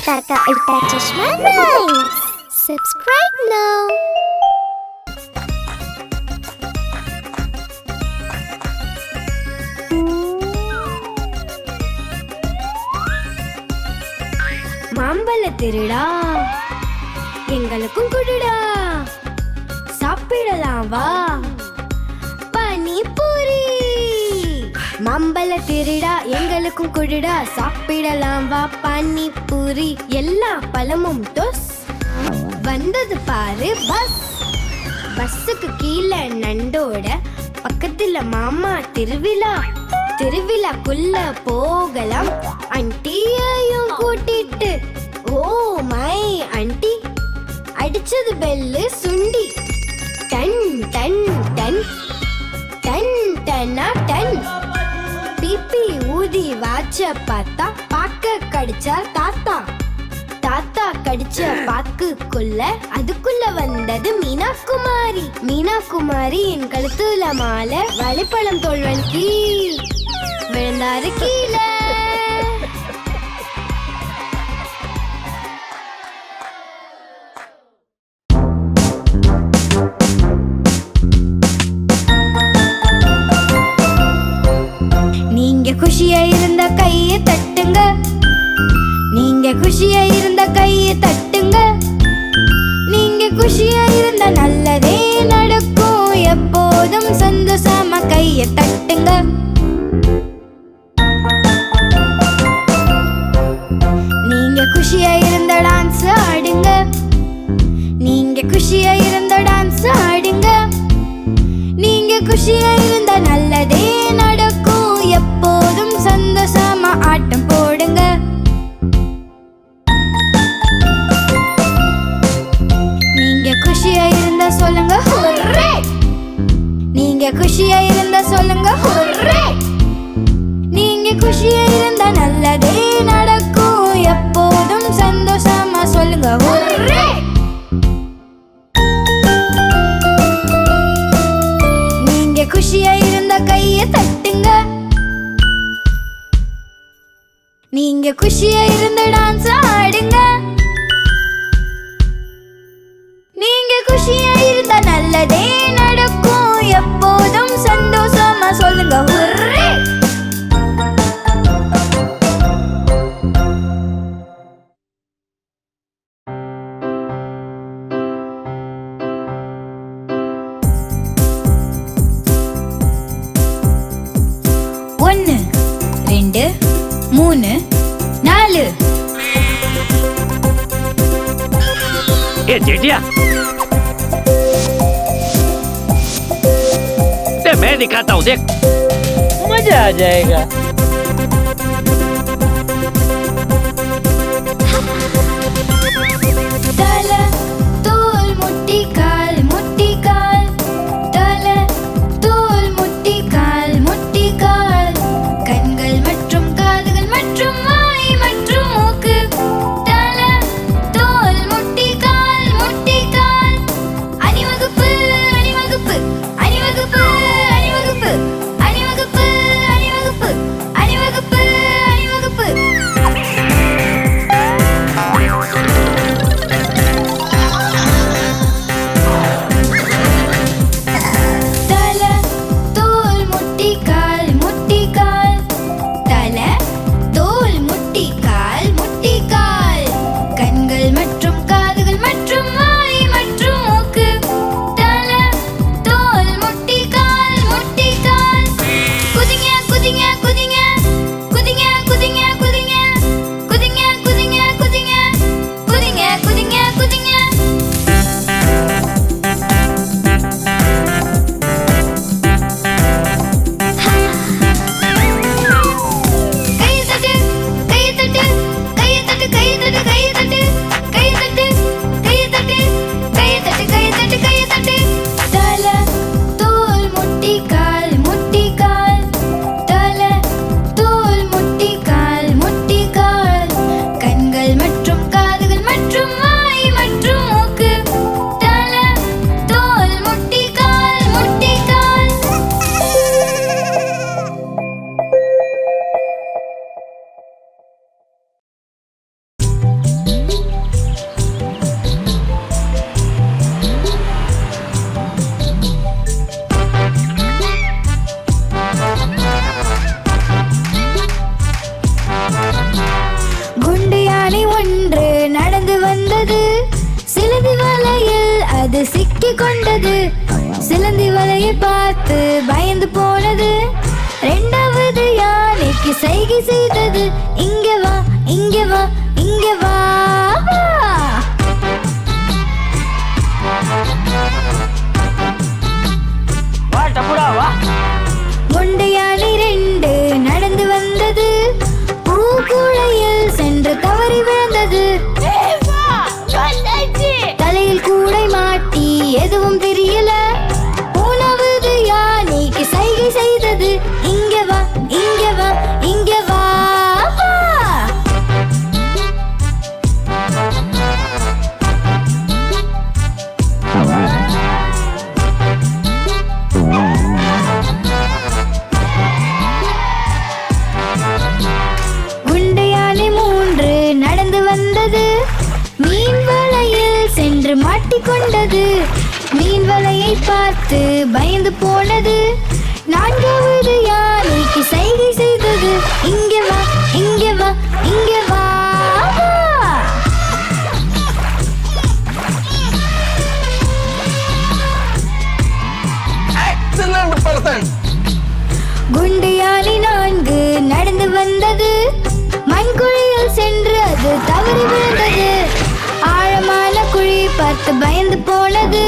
Ultra Ultra Chashma Rhymes. Subscribe now. மாம்பழ திருடா எங்களுக்கும் குடுடா சாப்பிடலாம் வா பானிபூரி மாம்பழ திருடா எங்களுக்கும் குடிடா. சாப்பிடலாம் வா பானிபூரி. எல்லா பழமும் டொஸ். வந்தது பாரு பஸ். பஸ்ஸுக்கு கீழே நண்டோட பக்கத்துல மாமா திருவிழா. திருவிழாக்குள்ள போகலாம். அண்டியையும் கூட்டிட்டு. ஓ மை அண்டி அடிச்சது பெல்லு சுண்டி. டன் டன் டன். பார்த்தா பாக்க கடிச்சா தாத்தா. தாத்தா கடிச்ச பாக்குக்குள்ள அதுக்குள்ள வந்தது மீனா குமாரி மீனா குமாரி என் கழுத்துல மாலை வழிப்பழம் தோல்வன் கீ விழுந்தாரு கீ. குஷியா இருந்த கையை தட்டுங்க. நீங்க குஷியா இருந்த நல்லதே நடக்கும். எப்போதும் சந்தோஷமா கையை தட்டுங்க. நீங்க குஷியா இருந்த டான்ஸ் ஆடுங்க. நீங்க குஷியா இருந்த டான்ஸ் ஆடுங்க. நீங்க குஷியா இருந்த நல்லதே நடக்கும் குஷியா இருந்தா சொல்லுங்க. நீங்க குஷியா இருந்தா நல்லதே நடக்கும். எப்போதும் சந்தோஷமா சொல்லுங்க. நீங்க குஷியா இருந்தா கைய தட்டுங்க. நீங்க குஷியா இருந்த டான்ஸ் ஆடுங்க. நீங்க குஷியா இருந்தா நல்லதே मैं दिखाता हूँ देख मजा आ जाएगा பார்த்து பயந்து போனது. ரெண்டாவது யானைக்கு சைகை செய்தது. இங்க வா இங்க வா என்று மாட்டிக்கொண்டது. மீன் வலையை பார்த்து பயந்து போனது. நான்காவது யானைக்கு சைகை செய்தது. இங்கே வா இங்கே வா இங்கே வா. குண்டு யானை நான்கு நடந்து வந்தது. மண்குழியில் சென்று அது தவறி பயந்து போலது.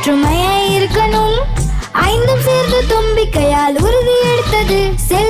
ஒற்றுமையாய் இருக்கணும். ஐந்தும் சேர்ந்து தும்பிக்கையால் உறுதி எடுத்தது செல்